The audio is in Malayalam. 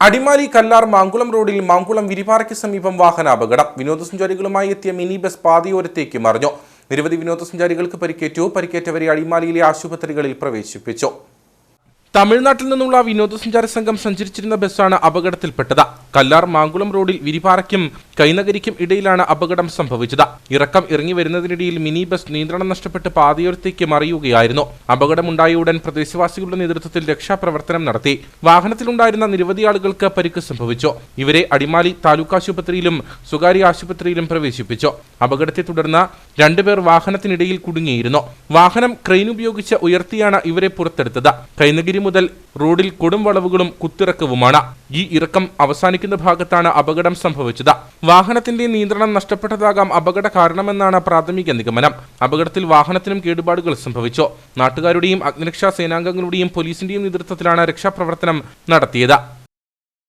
അടിമാലി കല്ലാർ മാങ്കുളം റോഡിൽ മാങ്കുളം വിരിപാറയ്ക്ക് സമീപം വാഹനാപകടം. വിനോദസഞ്ചാരികളുമായി എത്തിയ മിനി ബസ് പാതയോരത്തേക്ക് മറിഞ്ഞു. നിരവധി വിനോദസഞ്ചാരികൾക്ക് പരിക്കേറ്റു. പരിക്കേറ്റവരെ അടിമാലിയിലെ ആശുപത്രികളിൽ പ്രവേശിപ്പിച്ചു. തമിഴ്നാട്ടിൽ നിന്നുള്ള വിനോദസഞ്ചാര സംഘം സഞ്ചരിച്ചിരുന്ന ബസ്സാണ് അപകടത്തിൽപ്പെട്ടത്. കല്ലാർ മാങ്കുളം റോഡിൽ വിരിപാറയ്ക്കും കൈനഗരിക്കും ഇടയിലാണ് അപകടം സംഭവിച്ചത്. ഇറക്കം ഇറങ്ങി വരുന്നതിനിടയിൽ മിനി ബസ് നിയന്ത്രണം നഷ്ടപ്പെട്ട് പാതയോരത്തേക്ക് മറിയുകയായിരുന്നു. അപകടമുണ്ടായ ഉടൻ പ്രദേശവാസികളുടെ നേതൃത്വത്തിൽ രക്ഷാപ്രവർത്തനം നടത്തി. വാഹനത്തിലുണ്ടായിരുന്ന നിരവധി ആളുകൾക്ക് പരിക്ക് സംഭവിച്ചു. ഇവരെ അടിമാലി താലൂക്ക് ആശുപത്രിയിലും സ്വകാര്യ ആശുപത്രിയിലും പ്രവേശിപ്പിച്ചു. അപകടത്തെ തുടർന്ന് രണ്ടുപേർ വാഹനത്തിനിടയിൽ കുടുങ്ങിയിരുന്നു. വാഹനം ക്രെയിൻ ഉപയോഗിച്ച് ഉയർത്തിയാണ് ഇവരെ പുറത്തെടുത്തത്. കൈനഗിരി മുതൽ റോഡിൽ കൊടും വളവുകളും കുത്തിറക്കവുമാണ്. ഈ ഇറക്കം അവസാനിക്കുന്ന ഭാഗത്താണ് അപകടം സംഭവിച്ചത്. വാഹനത്തിന്റെ നിയന്ത്രണം നഷ്ടപ്പെട്ടതാകാം അപകട കാരണമെന്നാണ് പ്രാഥമിക നിഗമനം. അപകടത്തിൽ വാഹനത്തിനും കേടുപാടുകൾ സംഭവിച്ചു. നാട്ടുകാരുടെയും അഗ്നിരക്ഷാ സേനാംഗങ്ങളുടെയും പോലീസിന്റെയും നേതൃത്വത്തിലാണ് രക്ഷാപ്രവർത്തനം നടത്തിയത്.